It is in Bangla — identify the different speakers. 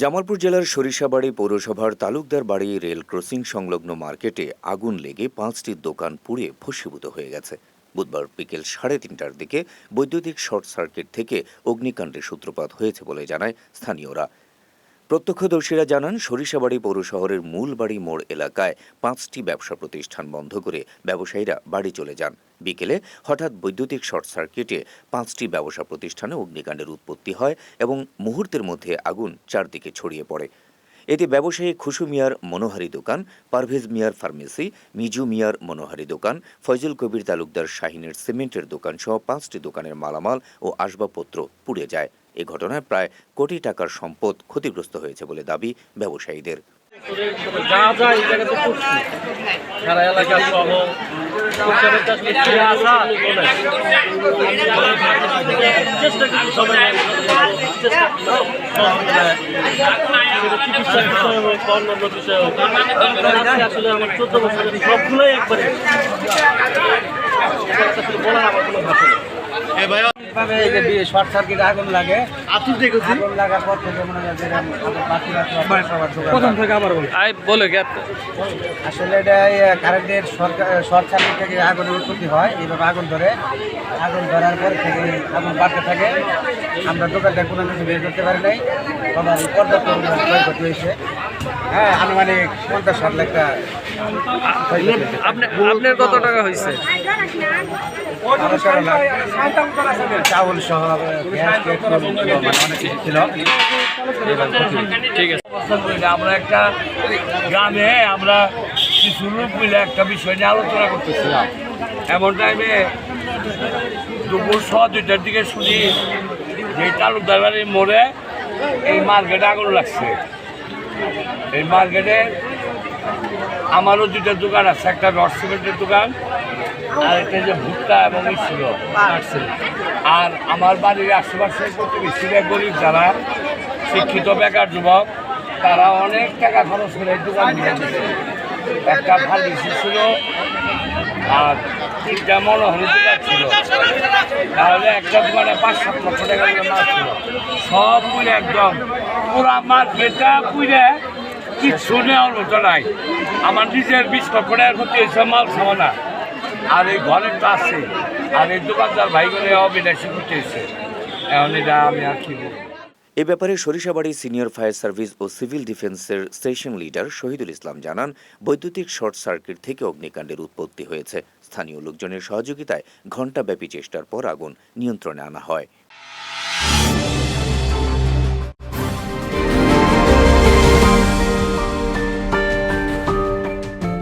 Speaker 1: জামালপুর জেলার সরিষাবাড়ি পৌরসভার তালুকদার বাড়ি রেল ক্রসিং সংলগ্ন মার্কেটে আগুন লেগে পাঁচটি দোকান পুড়ে ভস্মীভূত হয়ে গেছে বুধবার বিকেল সাড়ে তিনটার দিকে বৈদ্যুতিক শর্ট সার্কিট থেকে অগ্নিকাণ্ডের সূত্রপাত হয়েছে বলে জানায় স্থানীয়রা প্রত্যক্ষদর্শীরা জানান সরিষাবাড়ি পৌর শহরের মূল বাড়ি মোড় এলাকায় পাঁচটি ব্যবসা প্রতিষ্ঠান বন্ধ করে ব্যবসায়ীরা বাড়ি চলে যান বিকেলে হঠাৎ বৈদ্যুতিক শর্ট সার্কিটে পাঁচটি ব্যবসা প্রতিষ্ঠানে অগ্নিকাণ্ডের উৎপত্তি হয় এবং মুহূর্তের মধ্যে আগুন চারদিকে ছড়িয়ে পড়ে এতে ব্যবসায়ী খুশু মিয়ার মনোহারি দোকান পারভেজ মিয়ার ফার্মেসি মিজু মিয়ার মনোহারি দোকান ফয়জুল কবির তালুকদার শাহিনের সিমেন্টের দোকান সহ পাঁচটি দোকানের মালামাল ও আসবাবপত্র পুড়ে যায় এ ঘটনায় প্রায় কোটি টাকার সম্পদ ক্ষতিগ্রস্ত হয়েছে বলে দাবি ব্যবসায়ীদের চোদ্দ সবগুলোই একবারে বলার আমার কোনো ভাষা নেই শর্ট সার্কিট আগুন লাগে আসলে এটা কারেন্টের শর্ট সার্কিট আগুনের উৎপত্তি হয় এইভাবে আগুন ধরে আগুন ধরার পর বাড়তে থাকে আমরা দোকানটা কোনো কিছু বের করতে পারি নাই আমার পর্যাপ্ত হয়েছে হ্যাঁ আনুমানিক পঞ্চাশ ষাট লাখ আপনার কত টাকা হয়েছে মানে ঠিক আছে আমরা একটা গ্রামে আমরা কিছু লোক মিলে একটা বিষয় নিয়ে আলোচনা করতেছিলাম এমন টাইমে দুপুর ছ দুইটার দিকে শুনি যে তালুকদার বাড়ির মোড়ে এই মার্কেটে আগুন লাগছে এই মার্কেটে আমারও দুটা দোকান আছে একটা রড সিমেন্টের দোকান আর একটা যে ভুট্টা এবং ছিল আর আমার বাড়ির আশেপাশে বেশিরভাগ গরিব যারা শিক্ষিত বেকার যুবক তারা অনেক টাকা খরচ করে দোকান একটা ফার্মেসি ছিল আর তিনটা মনোহরি দোকান ছিল তাহলে একটা দোকানে পাঁচ সাত লক্ষ টাকা সব একদম পুরা মাছ বেটা পুরে কিছু নেওয়ার মতো নাই আমার নিজের বিশ লক্ষ টাকার ক্ষতি হয়েছে মাল না আর এই ঘরের তো আছে আর এই দোকানদার ভাইগুলো অবিনাশী করতে এসে এখন এটা আমি আর কি বলবো এ ব্যাপারে সরিষাবাড়ি সিনিয়র ফায়ার সার্ভিস ও সিভিল ডিফেন্সের স্টেশন লিডার শহীদুল ইসলাম জানান বৈদ্যুতিক শর্ট সার্কিট থেকে অগ্নিকাণ্ডের উৎপত্তি হয়েছে স্থানীয় লোকজনের সহযোগিতায় ঘণ্টাব্যাপী চেষ্টার পর আগুন নিয়ন্ত্রণে আনা হয়